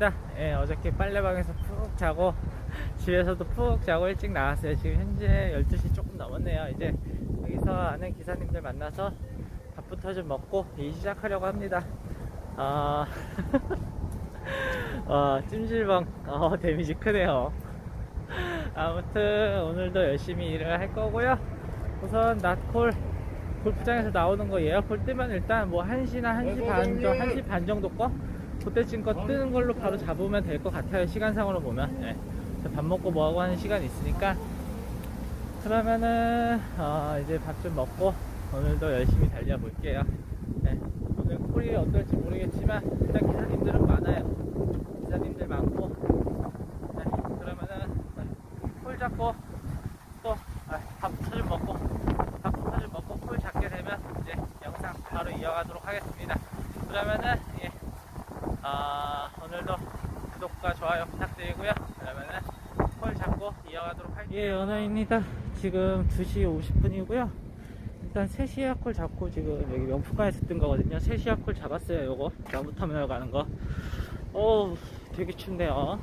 연아입니다. 예, 어저께 빨래방에서 푹 자고 집에서도 푹 자고 일찍 나왔어요. 지금 현재 12시 조금 넘었네요. 이제 여기서 아는 기사님들 만나서 밥부터 좀 먹고 일 시작하려고 합니다. 아, 어, 찜질방 어, 데미지 크네요. 아무튼 오늘도 열심히 일을 할 거고요. 우선 낮콜 골프장에서 나오는 거 예약콜 뜨면 일단 뭐 1시나 1시 반, 정 1시 반 정도 거? 그때쯤 거 뜨는 걸로 바로 잡으면 될 것 같아요. 시간상으로 보면. 예. 저밥 먹고 뭐하고 하는 시간이 있으니까. 그러면은, 어, 이제 밥 좀 먹고 오늘도 열심히 달려볼게요. 예. 오늘 콜이 어떨지 모르겠지만 일단 기사님들은 많아요. 기사님들 많고. 네, 그러면은 콜 잡고 또 아, 밥부터 좀 먹고 밥부터 좀 먹고 콜 잡게 되면 이제 영상 바로 이어가도록 하겠습니다. 그러면은 예, 아, 오늘도 구독과 좋아요 부탁드리고요. 그러면은 콜 잡고 이어가도록 할게요. 예, 연아입니다. 지금 2시 50분이고요. 일단 3시에 콜 잡고 지금 여기 명품관에서 뜬 거거든요. 3시에 콜 잡았어요. 요거 나무터미널 가는 거. 어우, 되게 춥네요.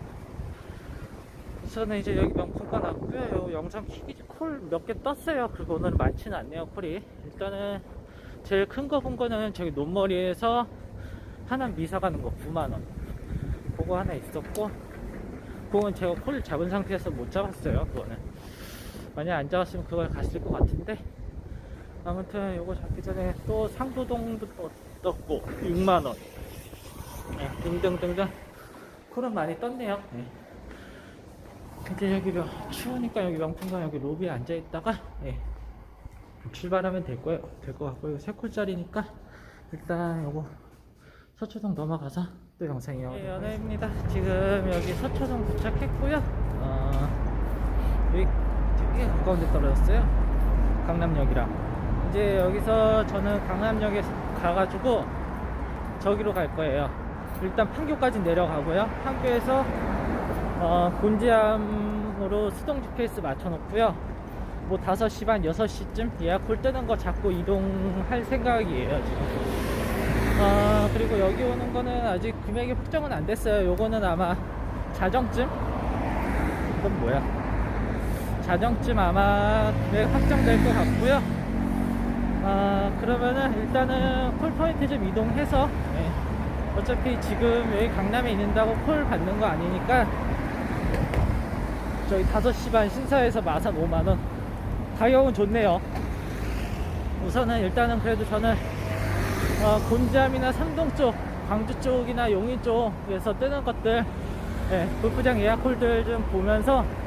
우선은 이제 여기 명품관 왔고요. 요 영상 키기지 콜 몇 개 떴어요. 그리고 오늘은 많지는 않네요. 콜이. 일단은 제일 큰 거 본 거는 저기 논머리에서 하남 미사 가는 거 9만원. 그거 하나 있었고, 그건 제가 콜 잡은 상태에서 못 잡았어요. 그거는. 만약 안 잡았으면 그걸 갔을 것 같은데. 아무튼 요거 잡기 전에 또 상도동도 또 떴고, 6만원. 네, 등등등등. 콜은 많이 떴네요. 네. 이제 여기 뭐 추우니까 여기 명품관 여기 로비에 앉아 있다가 예, 출발하면 될 거예요. 될 것 같고 이거 세 콜짜리니까 일단 요거 서초동 넘어가서 또 영상이요. 예, 연애입니다. 지금 여기 서초동 도착했고요. 되게 가까운데 떨어졌어요. 강남역이랑 이제 여기서 저는 강남역에 가가지고 저기로 갈 거예요. 일단 판교까지 내려가고요. 판교에서 어, 곤지암으로 수동 GPS 맞춰놓고요. 뭐 5시 반, 6시쯤 예약 홀 뜨는 거 잡고 이동할 생각이에요, 지금. 어, 그리고 여기 오는 거는 아직 금액이 확정은 안 됐어요. 요거는 아마 자정쯤? 이건 뭐야? 자정쯤 아마 확정될 것 같고요. 아, 그러면은 일단은 콜포인트 좀 이동해서, 예. 어차피 지금 여기 강남에 있는다고 콜 받는 거 아니니까 저희 5시 반 신사에서 마산 5만원 가격은 좋네요 우선은 일단은 그래도 저는 어, 곤지암이나 삼동 쪽 광주 쪽이나 용인 쪽에서 뜨는 것들 예, 골프장 예약 홀들 좀 보면서 어,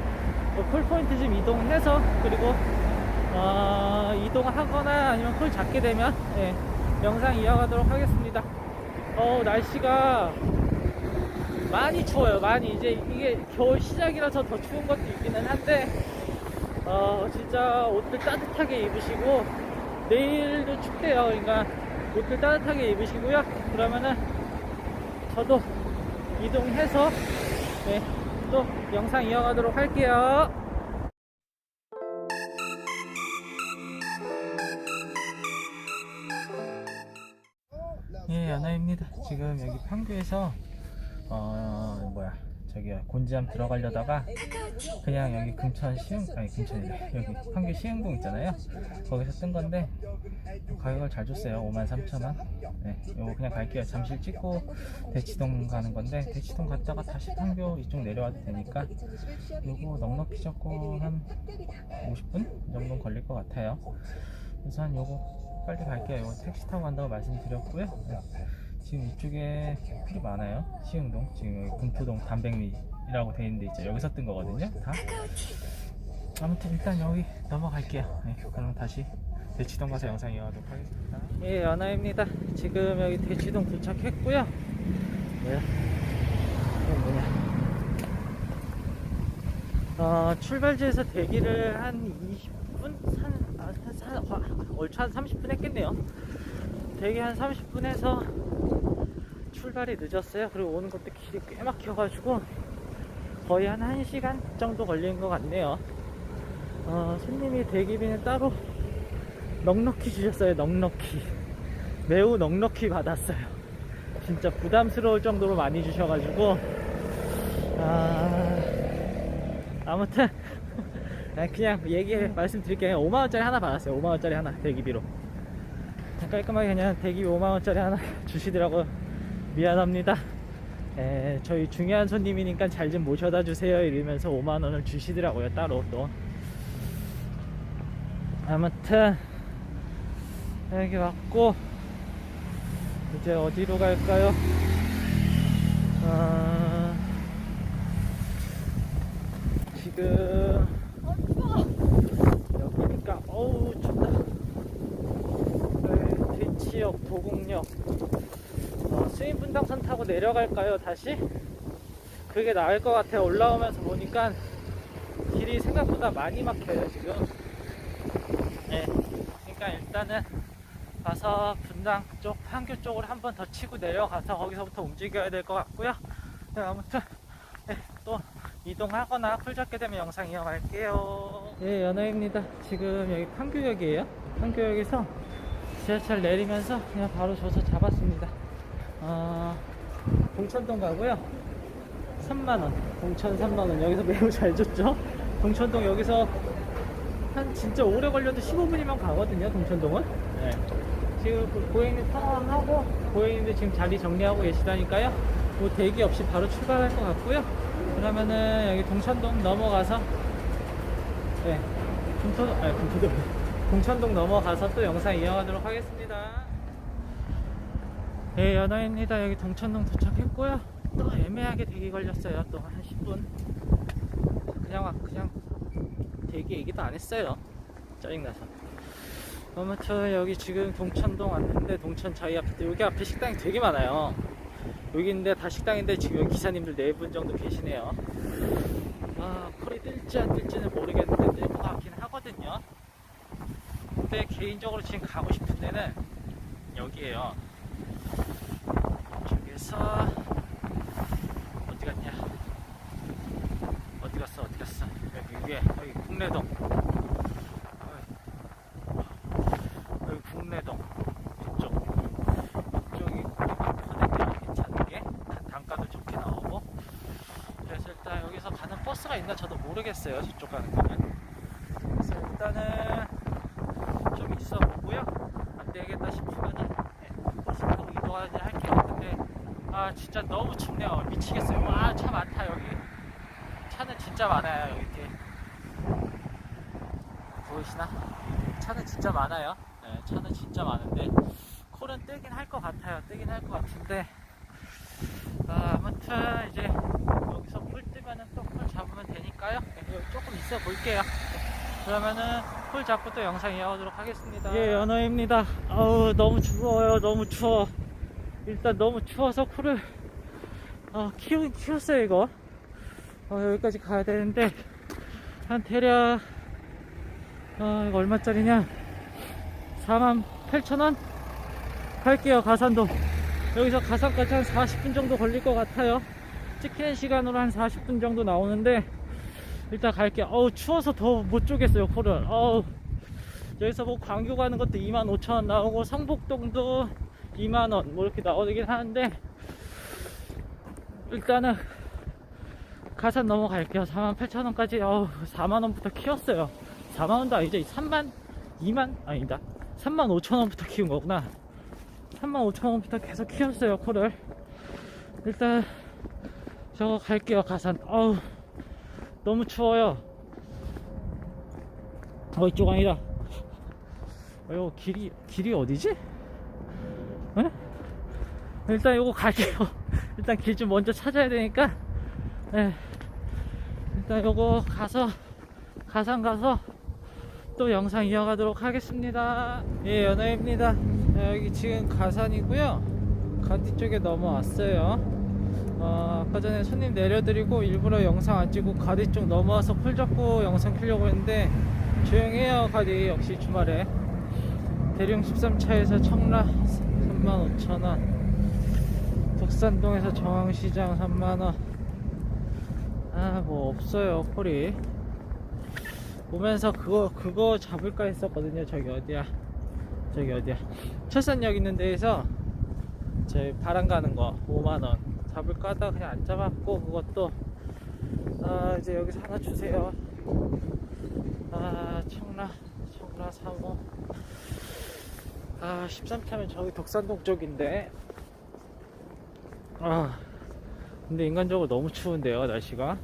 콜 포인트 좀 이동해서 그리고 어, 이동하거나 아니면 콜 잡게 되면 예, 영상 이어가도록 하겠습니다. 어 날씨가 많이 추워요. 많이 이제 이게 겨울 시작이라서 더 추운 것도 있기는 한데 어 진짜 옷들 따뜻하게 입으시고 내일도 춥대요. 그러니까 옷들 따뜻하게 입으시고요. 그러면은 저도 이동해서 네, 또 영상 이어가도록 할게요. 예 연아입니다. 지금 여기 판교에서 어 뭐야 저기 곤지암 들어가려다가 그냥 여기 금천 시흥 아니 금천이래 여기 판교 시흥동 있잖아요. 거기서 뜬 건데 가격을 잘 줬어요. 53,000원. 네 요거 그냥 갈게요. 잠실 찍고 대치동 가는 건데 대치동 갔다가 다시 판교 이쪽 내려와도 되니까 요거 넉넉히 잡고 한 50분 정도 걸릴 것 같아요. 우선 요거 빨리 갈게요. 요거 택시 타고 간다고 말씀드렸고요. 네. 지금 이쪽에 콜이 많아요. 시흥동, 지금 여기 군포동 담백리라고 돼 있는데 있죠. 여기서 뜬 거거든요. 다. 아무튼 일단 여기 넘어갈게요. 네, 그럼 다시 대치동 가서 영상 이어가도록 하겠습니다. 예, 연아입니다. 지금 여기 대치동 도착했고요. 뭐야? 이건 뭐냐? 어, 출발지에서 대기를 한 20분? 한, 아, 한, 한, 한, 얼추 한 30분 했겠네요. 대기 한 30분 해서 출발이 늦었어요. 그리고 오는 것도 길이 꽤 막혀가지고 거의 한 1시간 정도 걸린 것 같네요. 어, 손님이 대기비는 따로 넉넉히 주셨어요. 넉넉히. 매우 넉넉히 받았어요. 진짜 부담스러울 정도로 많이 주셔가지고 아 아무튼 아, 그냥 얘기 말씀드릴게요 5만원짜리 하나 받았어요 5만원짜리 하나 대기비로 깔끔하게 그냥 대기비 5만원짜리 하나 주시더라고요 미안합니다. 에, 저희 중요한 손님이니까 잘 좀 모셔다 주세요. 이러면서 5만원을 주시더라고요 따로 또. 아무튼 여기 왔고 이제 어디로 갈까요? 아, 지금 여기니까 어우 춥다. 네, 대치역 도곡역 어, 수인분당선 타고 내려갈까요? 다시? 그게 나을 것 같아요. 올라오면서 보니까 길이 생각보다 많이 막혀요 지금. 네. 그러니까 일단은 가서 분당 쪽 판교 쪽으로 한 번 더 치고 내려가서 거기서부터 움직여야 될 것 같고요. 네, 아무튼 네, 또 이동하거나 풀 잡게 되면 영상 이어갈게요. 예 연어입니다. 지금 여기 판교역이에요. 판교역에서 지하철 내리면서 그냥 바로 줘서 잡았습니다 어, 동천동 가고요. 3만원. 동천 3만원. 여기서 매우 잘 줬죠? 동천동 여기서 한 진짜 오래 걸려도 15분이면 가거든요 동천동은. 네. 지금 그 고객님 상황하고 고객님들 지금 자리 정리하고 계시다니까요. 뭐 대기 없이 바로 출발할 것 같고요. 그러면은 여기 동천동 넘어가서 네. 금토동 아니 금토동. 동천동 넘어가서 또 영상 이어가도록 하겠습니다 네 연어입니다. 여기 동천동 도착했고요. 또 애매하게 대기 걸렸어요. 또 한 10분. 그냥 와- 그냥 대기 얘기도 안 했어요. 짜증나서. 아무튼 여기 지금 동천동 왔는데 동천 저희 앞에 여기 앞에 식당이 되게 많아요. 여기인데 다 식당인데 지금 기사님들 네 분 정도 계시네요. 아 콜이 뜰지 안 뜰지는 모르겠는데 뜰 것 같긴 하거든요. 근데 개인적으로 지금 가고 싶은 데는 여기에요 저기서 어디 갔냐? 어디 갔어? 어디 갔어? 여기 위에 여기 국내동. 여기 국내동. 이쪽. 이쪽이 거든요 괜찮은 게 단- 단가도 좋게 나오고. 그래서 일단 여기서 가는 버스가 있나 저도 모르겠어요. 저쪽 가는 거는 그래서 일단은 좀 있어 보고요 안 되겠다 싶으면은 네, 버스 타고 이동하지 할게요 근데 아 진짜 너무 춥네요 미치겠어요 와 차 많다 여기 차는 진짜 많아요 여기 뒤에 보이시나? 차는 진짜 많아요 네, 차는 진짜 많은데 콜은 뜨긴 할 뜨긴 할 것 같은데. 아, 아무튼 이제 여기서 콜 뜨면은 또콜 잡으면 되니까요. 네, 조금 있어 볼게요. 네, 그러면은 콜 잡고 또 영상 이어가도록 하겠습니다. 예 연어입니다. 아우 너무 추워요. 너무 추워. 일단 너무 추워서 콜을 어, 키우긴 키웠어요 이거. 어, 여기까지 가야 되는데 한 대략 어, 이거 얼마짜리냐? 4만 8천원? 갈게요 가산도 여기서 가산까지 한 40분 정도 걸릴 것 같아요. 찍히는 시간으로 한 40분 정도 나오는데 일단 갈게요 어우 추워서 더 못 쪼겠어요 코를. 어우. 여기서 뭐 광교 가는 것도 2만 5천원 나오고 성북동도 2만원 뭐 이렇게 나오긴 하는데 일단은 가산 넘어갈게요. 4만 8천원까지 어우 4만원부터 키웠어요. 4만원도 아니죠. 3만 2만? 아니다. 3만 5천원부터 키운 거구나 3만 5천원부터 계속 키웠어요 코를. 일단 저거 갈게요 가산. 어우 너무 추워요. 어 이쪽 아니다. 어 이거 길이 길이 어디지? 에? 일단 이거 갈게요. 일단 길 좀 먼저 찾아야 되니까. 예. 일단 요거 가서 가산 가서 또 영상 이어가도록 하겠습니다. 예 연아입니다 여기 지금 가산이고요. 간디 쪽에 넘어왔어요. 어, 아까 전에 손님 내려드리고 일부러 영상 안 찍고 가디 쪽 넘어와서 풀 잡고 영상 키려고 했는데 조용해요 가디 역시 주말에. 대령 13차에서 청라 35,000원. 독산동에서 정황시장 3만원. 아 뭐 없어요 콜이. 오면서 그거 그거 잡을까 했었거든요. 저기 어디야? 저기 어디야 철산역 있는 데에서 저희 바람 가는 거 5만원. 잡을까 하다가 그냥 안 잡았고 그것도 아 이제 여기서 하나 주세요. 아 청라 청라 3호. 아 13타면 저기 덕산동 쪽인데. 아 근데 인간적으로 너무 추운데요 날씨가.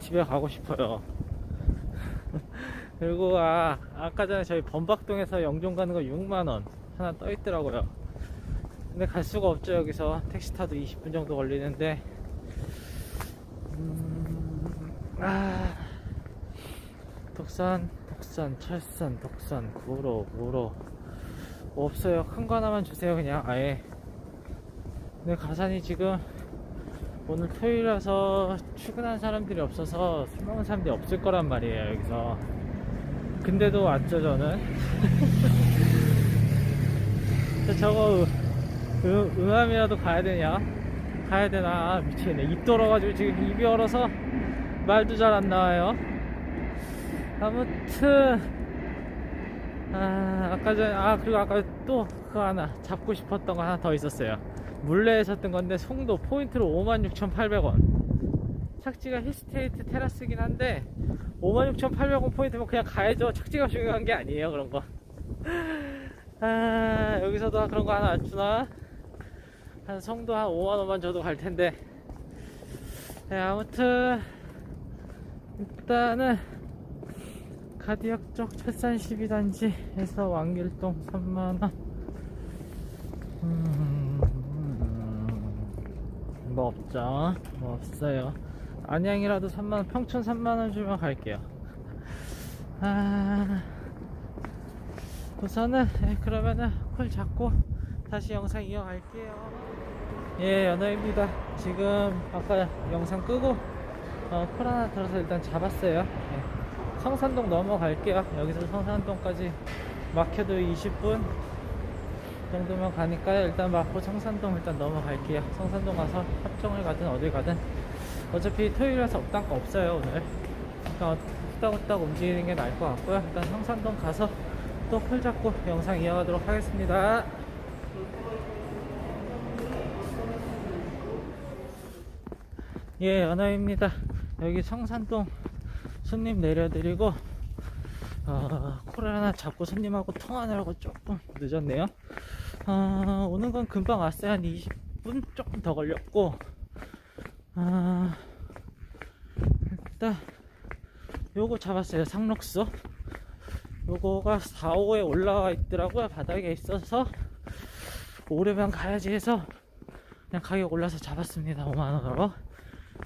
집에 가고 싶어요. 그리고 아 아까 전에 저희 범박동에서 영종 가는 거 6만원 하나 떠 있더라고요. 근데 갈 수가 없죠 여기서. 택시 타도 20분 정도 걸리는데. 음, 아. 독산 독산 철산 독산 구로 구로. 없어요. 큰 거 하나만 주세요 그냥 아예. 근데 가산이 지금 오늘 토요일이라서 출근한 사람들이 없어서 술 먹는 사람들이 없을 거란 말이에요 여기서. 근데도 왔죠 저는 저거 음, 음암이라도 가야 되냐? 가야 되나? 아, 미치겠네. 입 떨어가지고 지금 입이 얼어서 말도 잘 안 나와요. 아무튼 아 아까 전에 아 그리고 아까 또 그거 하나 잡고 싶었던 거 하나 더 있었어요. 물레에 섰던 건데 송도 포인트로 56,800원. 착지가 힐스테이트 테라스긴 한데 56,800원 포인트면 그냥 가야죠. 착지가 중요한 게 아니에요 그런 거 아, 여기서도 그런 거 하나 안 주나? 한 성도 한 5만원만 줘도 갈 텐데. 네, 아무튼, 일단은, 가디역 쪽 철산 12단지에서 왕길동 3만원. 음, 뭐 없죠? 뭐 없어요. 안양이라도 3만원, 평촌 3만원 주면 갈게요. 아. 우선은 예, 그러면은 콜 잡고 다시 영상 이어갈게요. 예 연어입니다. 지금 아까 영상 끄고 어, 콜 하나 들어서 일단 잡았어요. 예. 성산동 넘어갈게요. 여기서 성산동까지 막혀도 20분 정도면 가니까요. 일단 막고 성산동 일단 넘어갈게요. 성산동 가서 합정을 가든 어딜 가든. 어차피 토요일이라서 업당가 없어요 오늘. 그러니까 후딱후딱 움직이는 게 나을 것 같고요. 일단 성산동 가서 또콜 잡고 영상 이어가도록 하겠습니다. 예, 연아입니다. 여기 성산동 손님 내려드리고 어, 콜을 하나 잡고 손님하고 통화하느라고 조금 늦었네요. 어, 오는 건 금방 왔어요. 한 20분 조금 더 걸렸고 어, 일단 요거 잡았어요. 상록수. 요거가 4, 5에 올라와 있더라고요. 바닥에 있어서 오래면 가야지 해서 그냥 가격 올라서 잡았습니다. 5만원으로.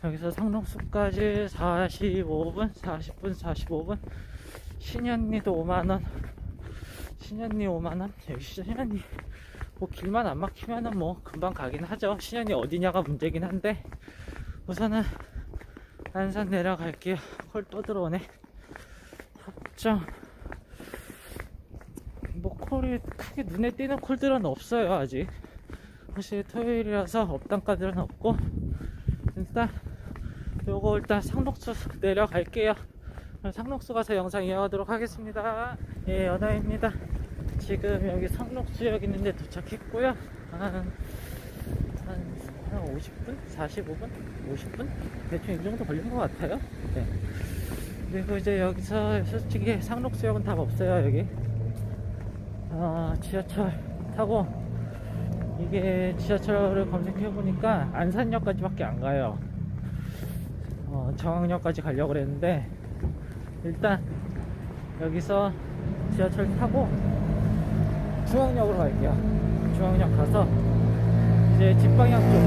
여기서 상록수까지 45분, 40분, 45분. 신현리도 5만원. 신현리 5만원. 여기 신현리 뭐 길만 안 막히면은 뭐 금방 가긴 하죠. 신현리 어디냐가 문제긴 한데 우선은 안산 내려갈게요. 콜 또 들어오네. 합정. 뭐 콜이 크게 눈에 띄는 콜들은 없어요 아직 사실 토요일이라서 업당가들은 없고 일단 요거 일단 상록수 내려갈게요 상록수 가서 영상 이어가도록 하겠습니다 예 연아입니다 지금 여기 상록수역 있는데 도착했고요 한, 한, 한 50분? 45분? 50분? 대충 이 정도 걸린 것 같아요 네. 그리고 이제 여기서 솔직히 상록수역은 답 없어요 여기 아, 지하철 타고 이게 지하철을 검색해 보니까 안산역까지밖에 안 가요. 어, 정학역까지 가려고 그랬는데 일단 여기서 지하철 타고 중앙역으로 갈게요. 중앙역 가서 이제 집방향 쪽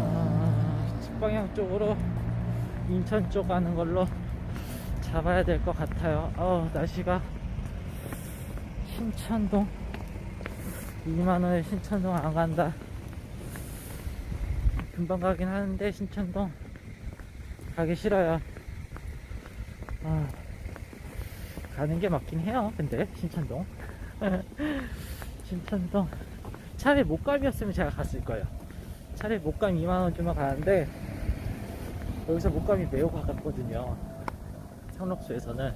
아, 집방향 쪽으로 인천 쪽 가는 걸로 잡아야 될 것 같아요. 어, 날씨가 신천동. 2만원에 신천동 안 간다. 금방 가긴 하는데 신천동. 가기 싫어요. 아, 가는 게 맞긴 해요 근데. 신천동. 신천동. 차라리 목감이었으면 제가 갔을 거예요. 차라리 목감 2만원 주면 가는데 여기서 목감이 매우 가깝거든요. 상록수에서는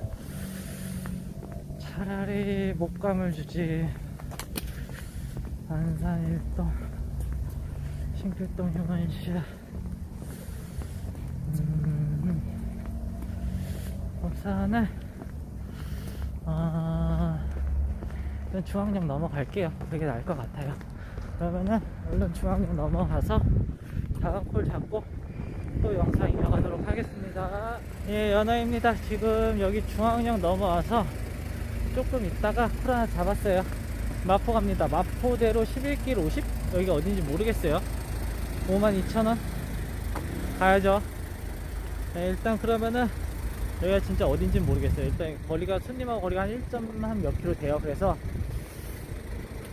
차라리 목감을 주지. 안산 일동 신길동 휴먼시아 음, 부산은 아 일단 중앙역 넘어갈게요. 그게 나을 것 같아요. 그러면은 얼른 중앙역 넘어가서 콜 잡고 또 영상 이어가도록 하겠습니다. 예 연아입니다. 지금 여기 중앙역 넘어와서 조금 있다가 콜 하나 잡았어요. 마포 갑니다. 마포대로 11길 50 여기가 어딘지 모르겠어요. 52,000원? 가야죠. 네, 일단 그러면은 여기가 진짜 어딘지 모르겠어요. 일단 거리가 손님하고 거리가 한 1점 몇 킬로 돼요. 그래서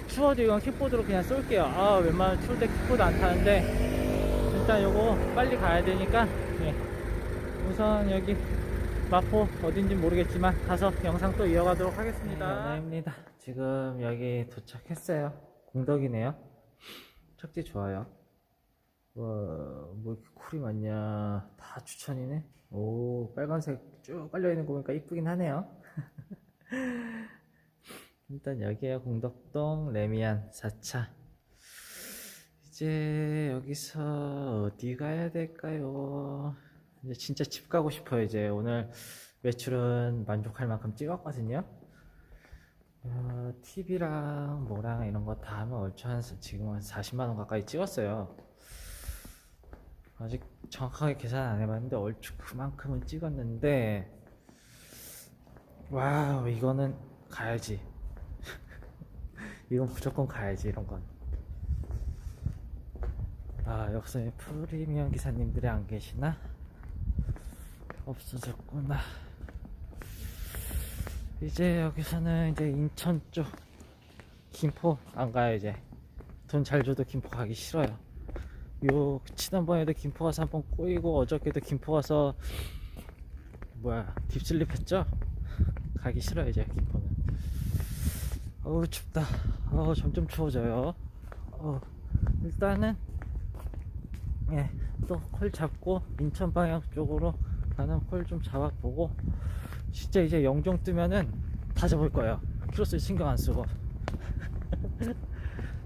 추워도 이건 킥보드로 그냥 쏠게요. 아 웬만하면 추울 때 킥보드 안 타는데 일단 요거 빨리 가야 되니까 예. 우선 여기 마포 어딘지 모르겠지만 가서 영상 또 이어가도록 하겠습니다 네, 입니다 지금 여기 도착했어요 공덕이네요 착지 좋아요 와, 뭐 이렇게 쿨이 많냐. 다 추천이네. 오, 빨간색 쭉 깔려있는 거 보니까 이쁘긴 하네요. 일단 여기에요. 공덕동 레미안 4차. 이제 여기서 어디 가야 될까요? 이제 진짜 집 가고 싶어요. 이제 오늘 매출은 만족할 만큼 찍었거든요. 어, TV랑 뭐랑 이런 거 다 하면 얼추 한 지금 한 40만 원 가까이 찍었어요. 아직 정확하게 계산 안 해봤는데 얼추 그만큼은 찍었는데 와우 이거는 가야지 이건 무조건 가야지 이런 건 아, 역시 프리미엄 기사님들이 안 계시나? 없어졌구나. 이제 여기서는 이제 인천 쪽 김포 안 가요 이제. 돈 잘 줘도 김포 가기 싫어요. 요 지난번에도 김포 가서 한번 꼬이고 어저께도 김포 가서 뭐야 딥슬립 했죠? 가기 싫어요 이제 김포는. 어우 춥다. 어 점점 추워져요. 어 일단은 예, 또 콜 잡고 인천 방향 쪽으로 가는 콜좀 잡아보고 진짜 이제 영종 뜨면은 다 잡을 거예요. 크로스 신경 안 쓰고.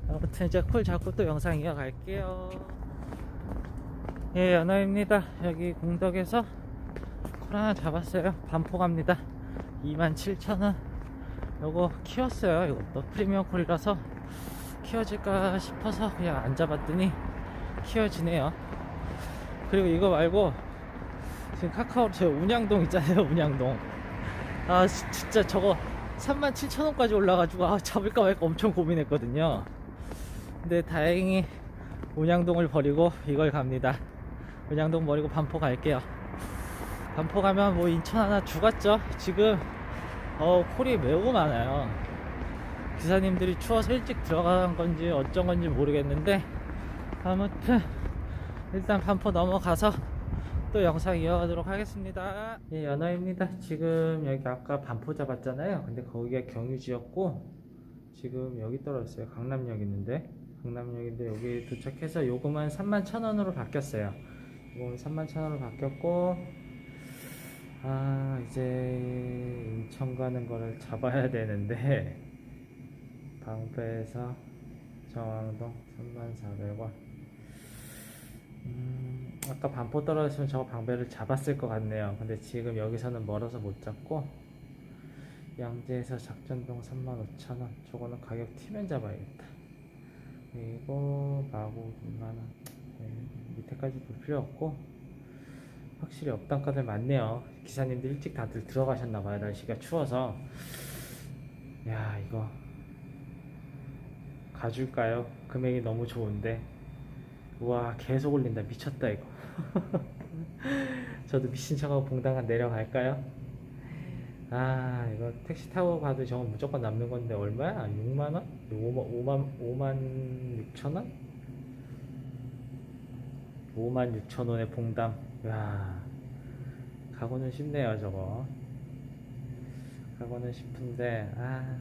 아무튼 이제 콜 잡고 또 영상 이어갈게요. 예, 연어입니다. 여기 공덕에서 콜 하나 잡았어요. 반포 갑니다. 27,000원. 요거 키웠어요. 이것도 프리미엄 콜이라서 키워질까 싶어서 그냥 안 잡았더니 키워지네요. 그리고 이거 말고 지금 카카오 저 운양동 있잖아요. 운양동. 아 지- 진짜 저거 37,000원까지 올라가지고 아, 잡을까 말까 엄청 고민했거든요. 근데 다행히 운양동을 버리고 이걸 갑니다. 운양동 버리고 반포 갈게요. 반포 가면 뭐 인천 하나 죽었죠. 지금 어 콜이 매우 많아요. 기사님들이 추워서 일찍 들어간 건지 어쩐 건지 모르겠는데 아무튼 일단 반포 넘어가서 또 영상 이어가도록 하겠습니다. 예, 연어입니다. 지금 여기 아까 반포 잡았잖아요. 근데 거기가 경유지였고 지금 여기 떨어졌어요. 강남역 있는데 강남역인데 여기 도착해서 요금은 31,000원으로 바뀌었어요. 요금은 31,000원으로 바뀌었고 아 이제 인천 가는 거를 잡아야 되는데 방배에서 정왕동 3,400원 음, 아까 반포 떨어졌으면 저거 방배를 잡았을 것 같네요. 근데 지금 여기서는 멀어서 못 잡고 양재에서 작전동 35,000원 저거는 가격 튀면 잡아야겠다. 그리고 마구 2만원 네, 밑에까지 볼 필요 없고 확실히 업단가들 많네요. 기사님들 일찍 다들 들어가셨나봐요. 날씨가 추워서 야 이거 가줄까요? 금액이 너무 좋은데 우와 계속 올린다 미쳤다 이거 저도 미친 척하고 봉당한 내려갈까요? 아 이거 택시 타고 가도 저건 무조건 남는 건데 얼마야? 6만원? 5만, 5만, 5만 6천원? 5만 6천원의 봉담 야 가고는 싶네요 저거 가고는 싶은데 아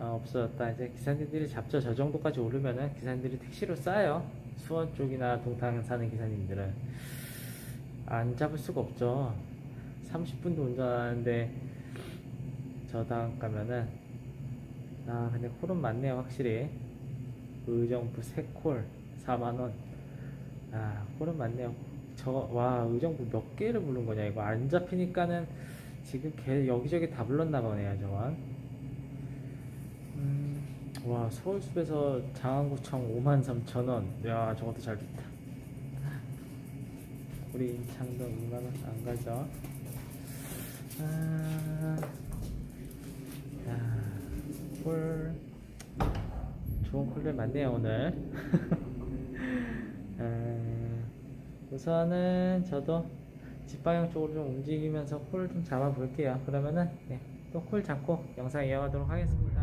아, 없어졌다. 이제 기사님들이 잡죠. 저 정도까지 오르면은 기사님들이 택시로 싸요. 수원 쪽이나 동탄 사는 기사님들은. 안 잡을 수가 없죠. 30분도 운전하는데 저 다음 가면은 아 근데 콜은 많네요 확실히 의정부 세콜 4만원 아 콜은 많네요 저와 의정부 몇 개를 부른 거냐 이거 안 잡히니까는 지금 개 여기저기 다 불렀나 보네요 저건 음, 와 서울숲에서 장안구청 5만 3천원. 야 저것도 잘 됐다. 우리 인창동 2만원 안 가죠? 아, 야, 콜. 좋은 콜들 많네요 오늘. 음, 우선은 저도 집 방향 쪽으로 좀 움직이면서 콜을 좀 잡아 볼게요. 그러면은 네, 또콜 잡고 영상 이어가도록 하겠습니다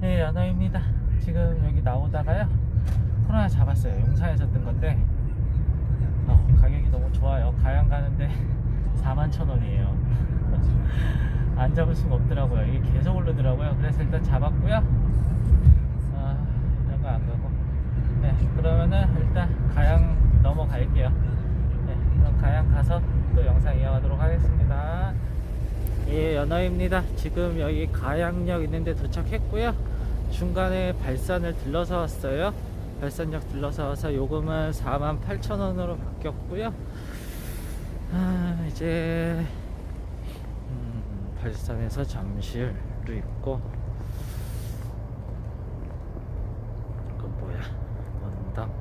네 연어입니다. 지금 여기 나오다가요 콜 하나 잡았어요. 용산에서 뜬 건데. 어, 가격이 너무 좋아요. 가양 가는데 4만 천 원이에요. 안 잡을 수가 없더라고요. 이게 계속 오르더라고요. 그래서 일단 잡았고요. 아 이런 거 안 가고. 네 그러면은 일단 가양 넘어갈게요. 네 그럼 가양 가서 또 영상 이어가도록 하겠습니다 예 연어입니다. 지금 여기 가양역 있는데 도착했고요. 중간에 발산을 들러서 왔어요. 발산역 들러서 와서 요금은 48,000원으로 바뀌었고요. 아 이제 음, 발산에서 잠실도 있고. 그건 뭐야? 원당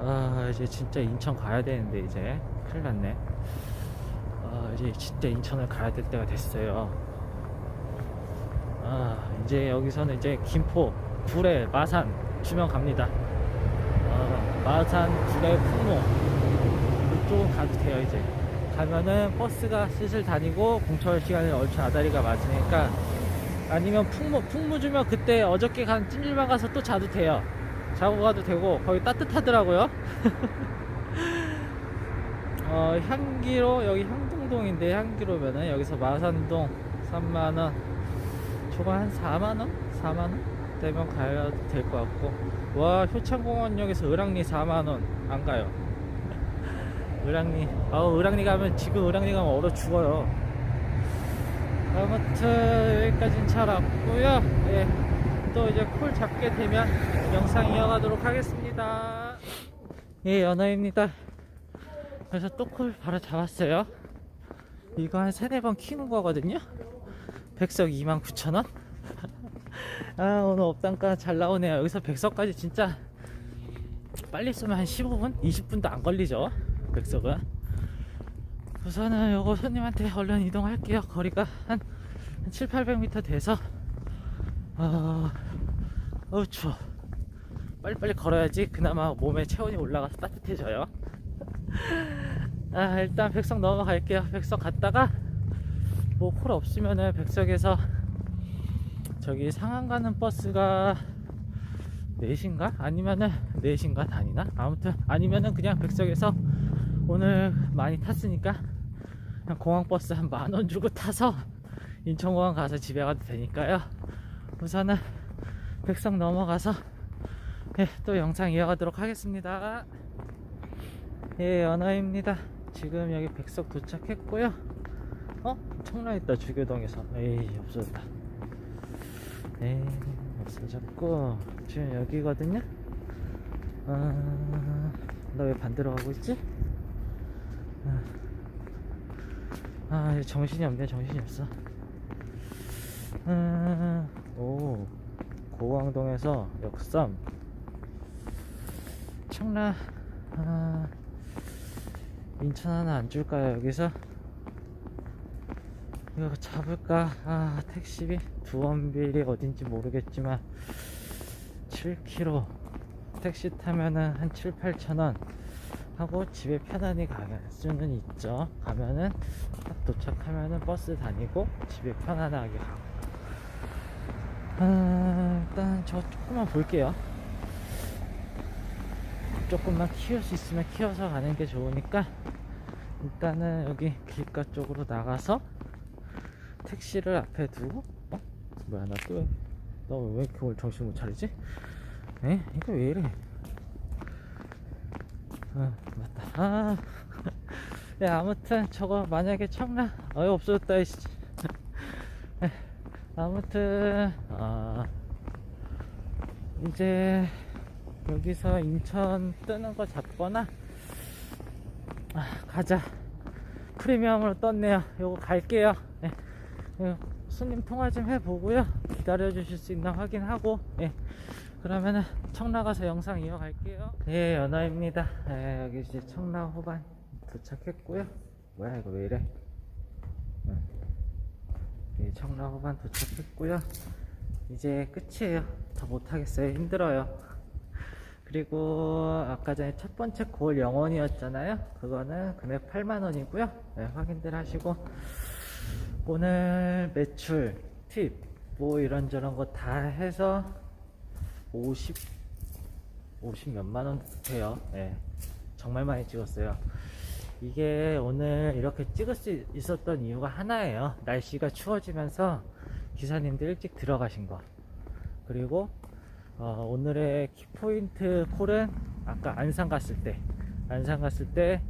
아 이제 진짜 인천 가야 되는데 이제. 큰일 났네. 아 이제 진짜 인천을 가야 될 때가 됐어요. 아 이제 여기서는 이제 김포 구례 마산 주명 갑니다. 아, 마산 구례 풍로 이쪽은 가도 돼요 이제. 가면은 버스가 슬슬 다니고 공철 시간에 얼추 아다리가 맞으니까 아니면 풍무 풍무 주면 그때 어저께 간 찜질방 가서 또 자도 돼요. 자고 가도 되고 거기 따뜻하더라고요. 어 향기로 여기 향 동동인데 향기로면은 여기서 마산동 3만원 초반 한 4만원? 4만원? 되면 가야 될 것 같고. 와 효창공원역에서 을왕리 4만원. 안 가요. 을왕리. 아우 을왕리 가면 지금 을왕리 가면 얼어 죽어요. 아무튼 여기까지는 잘 왔고요. 예, 또 이제 콜 잡게 되면 영상 이어가도록 하겠습니다. 예 연어입니다. 그래서 또 콜 바로 잡았어요 이거 한 세네 번 키는 거거든요. 백석 29,000원? 아 오늘 업단가 잘 나오네요. 여기서 백석까지 진짜 빨리 쓰면 한 15분? 20분도 안 걸리죠 백석은. 우선은 요거 손님한테 얼른 이동할게요. 거리가 한, 한 7, 800m 돼서. 아 어우 추워. 빨리빨리 걸어야지. 그나마 몸에 체온이 올라가서 따뜻해져요 아 일단 백석 넘어갈게요 백석 갔다가 뭐 콜 없으면은 백석에서 저기 상암 가는 버스가 4시인가? 아니면은 4시인가 다니나? 아무튼 아니면은 그냥 백석에서 오늘 많이 탔으니까 그냥 공항버스 한 만 원 주고 타서 인천공항 가서 집에 가도 되니까요 우선은 백석 넘어가서 예, 또 영상 이어가도록 하겠습니다 예 언어입니다 지금 여기 백석 도착했고요. 어? 청라있다 주교동에서. 에이 없어졌다. 에이 없어졌고. 지금 여기거든요. 아, 나왜 반대로 가고 있지? 아, 아 정신이 없네 정신이 없어. 아, 오 고강동에서 역삼. 청라 아, 인천 하나 안 줄까요 여기서? 이거 잡을까? 아 택시비? 두원빌이 어딘지 모르겠지만 7km 택시 타면은 한 7, 8천원 하고 집에 편안히 갈 수는 있죠. 가면은 딱 도착하면은 버스 다니고 집에 편안하게 가고. 아, 일단 저 조금만 볼게요 조금만 키울 수 있으면 키워서 가는 게 좋으니까 일단은 여기 길가 쪽으로 나가서 택시를 앞에 두고 어? 뭐야 나또너왜 이렇게 오늘 정신 못 차리지? 에? 이거 왜 이래 어 맞다 아 야, 아무튼 저거 만약에 청라 어이 없어졌다 이씨 에, 아무튼 아, 이제 여기서 인천 뜨는 거 잡거나 아, 가자. 프리미엄으로 떴네요. 요거 갈게요. 예. 예, 손님 통화 좀 해보고요. 기다려 주실 수 있나 확인하고 예. 그러면은 청라 가서 영상 이어갈게요. 예 연아입니다. 예, 여기 이제 청라 호반 도착했고요. 뭐야 이거 왜 이래? 응. 예, 청라 호반 도착했고요. 이제 끝이에요. 더 못하겠어요. 힘들어요 그리고 아까 전에 첫 번째 골 영원이었잖아요. 그거는 금액 8만 원이고요. 네, 확인들 하시고. 오늘 매출 팁 뭐 이런저런 거 다 해서 50 50 몇만 원 돼요. 네, 정말 많이 찍었어요. 이게 오늘 이렇게 찍을 수 있었던 이유가 하나예요. 날씨가 추워지면서 기사님들 일찍 들어가신 거. 그리고 어, 오늘의 키포인트 콜은 아까 안산 갔을 때 안산 갔을 때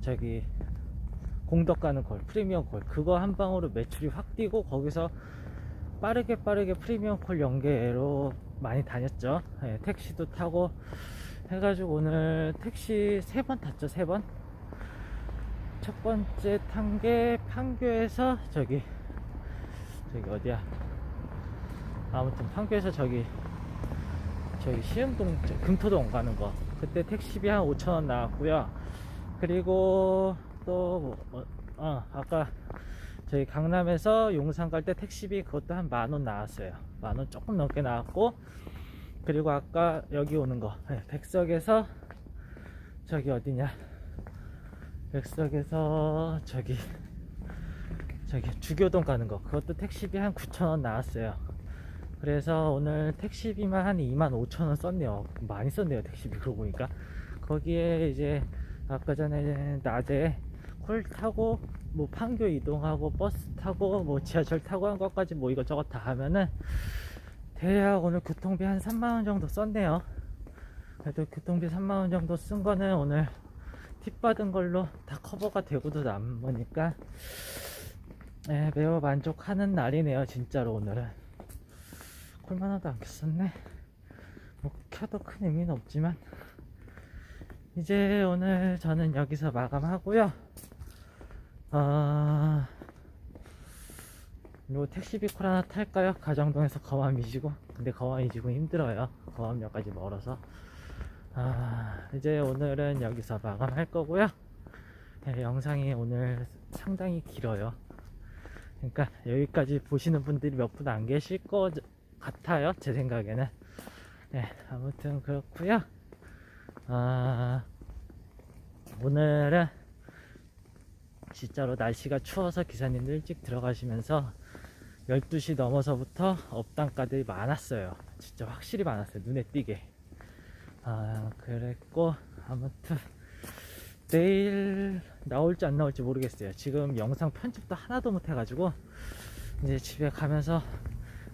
저기 공덕 가는 콜 프리미엄 콜 그거 한 방으로 매출이 확 뛰고 거기서 빠르게 빠르게 프리미엄 콜 연계로 많이 다녔죠. 예, 택시도 타고 해가지고 오늘 택시 세 번 탔죠 세번. 첫 번째 탄 게 판교에서 저기 저기 어디야? 아무튼 판교에서 저기 저기 시흥동 저 금토동 가는 거. 그때 택시비 한 5천원 나왔고요. 그리고 또 뭐, 어, 어, 아까 저희 강남에서 용산 갈 때 택시비 그것도 한 만 원 나왔어요. 만 원 조금 넘게 나왔고 그리고 아까 여기 오는 거. 네, 백석에서 저기 어디냐? 백석에서 저기 저기 주교동 가는 거. 그것도 택시비 한 9천원 나왔어요 그래서 오늘 택시비만 한 2만 5천원 썼네요. 많이 썼네요 택시비. 그러고 보니까. 거기에 이제 아까 전에 낮에 콜 타고 뭐 판교 이동하고 버스 타고 뭐 지하철 타고 한 것까지 뭐 이것저것 다 하면은 대략 오늘 교통비 한 3만원 정도 썼네요. 그래도 교통비 3만원 정도 쓴 거는 오늘 팁 받은 걸로 다 커버가 되고도 남으니까 예, 매우 만족하는 날이네요 진짜로 오늘은 콜만 하도 안 켰었네. 뭐 켜도 큰 의미는 없지만. 이제 오늘 저는 여기서 마감하고요. 아... 요 택시비 콜 하나 탈까요? 가정동에서 거암 이지고. 근데 거암 이지고 힘들어요. 거암역까지 멀어서. 아... 이제 오늘은 여기서 마감할 거고요. 네, 영상이 오늘 상당히 길어요. 그러니까 여기까지 보시는 분들이 몇 분 안 계실 거 같아요 제 생각에는. 네 아무튼 그렇고요. 아 오늘은 진짜로 날씨가 추워서 기사님들 일찍 들어가시면서 12시 넘어서부터 업당가들이 많았어요. 진짜 확실히 많았어요 눈에 띄게. 아 그랬고 아무튼 내일 나올지 안 나올지 모르겠어요. 지금 영상 편집도 하나도 못 해가지고 이제 집에 가면서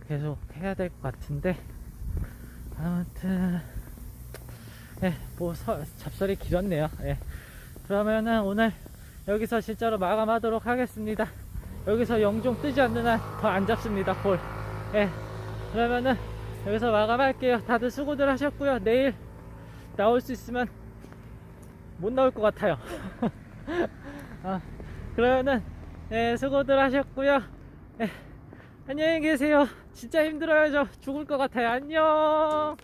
계속 해야 될 것 같은데 아무튼 예, 뭐 서, 잡설이 길었네요. 예. 그러면은 오늘 여기서 진짜로 마감하도록 하겠습니다. 여기서 영종 뜨지 않는 한 더 안 잡습니다 볼 예. 그러면은 여기서 마감할게요. 다들 수고들 하셨고요. 내일 나올 수 있으면 못 나올 것 같아요. 아, 그러면은 예, 수고들 하셨고요. 예. 안녕히 계세요. 진짜 힘들어요. 저 죽을 것 같아요. 안녕.